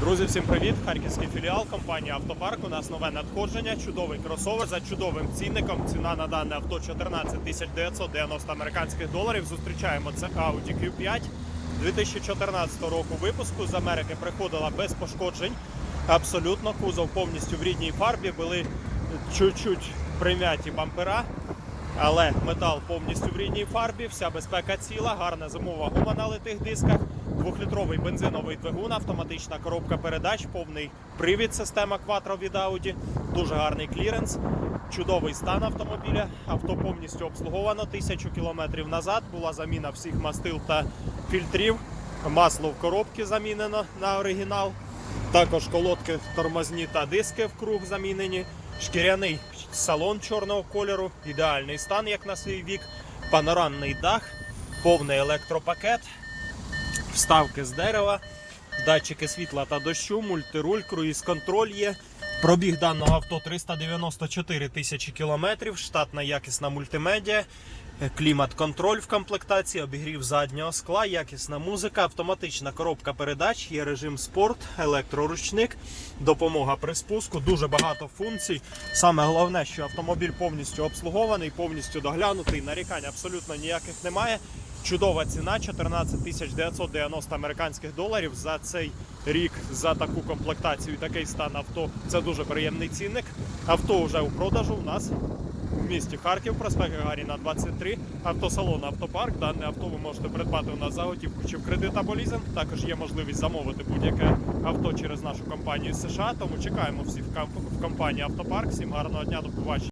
Друзі, всім привіт! Харківський філіал компанії Автопарк. У нас нове надходження. Чудовий кросовер за чудовим цінником. Ціна на дане авто 14 990 американських доларів. Зустрічаємо це Audi Q5 2014 року випуску. З Америки приходила без пошкоджень. Абсолютно кузов повністю в рідній фарбі. Були чуть-чуть прим'яті бампера. Але метал повністю в рідній фарбі, вся безпека ціла, гарна зимова гума на литих дисках, двохлітровий бензиновий двигун, автоматична коробка передач, повний привід, система Quattro від Audi, дуже гарний кліренс, чудовий стан автомобіля. Авто повністю обслуговано тисячу кілометрів назад. Була заміна всіх мастил та фільтрів. Масло в коробці замінено на оригінал. Також колодки тормозні та диски в круг замінені. Шкіряний салон чорного кольору, ідеальний стан, як на свій вік, панорамний дах, повний електропакет, вставки з дерева, датчики світла та дощу, мультируль, круїз-контроль є. Пробіг даного авто 394 тисячі кілометрів, штатна якісна мультимедіа, клімат-контроль в комплектації, обігрів заднього скла, якісна музика, автоматична коробка передач, є режим спорт, електроручник, допомога при спуску, дуже багато функцій. Саме головне, що автомобіль повністю обслугований, повністю доглянутий, нарікань абсолютно ніяких немає. Чудова ціна 14 тисяч 990 американських доларів за цей рік за таку комплектацію і такий стан авто. Це дуже приємний цінник. Авто вже у продажу у нас в місті Харків, проспект Гагаріна 23, автосалон Автопарк. Дане авто ви можете придбати у нас за готівку чи в кредит або лізинг. Також є можливість замовити будь-яке авто через нашу компанію США. Тому чекаємо всіх в компанії Автопарк. Всім гарного дня, до побачення.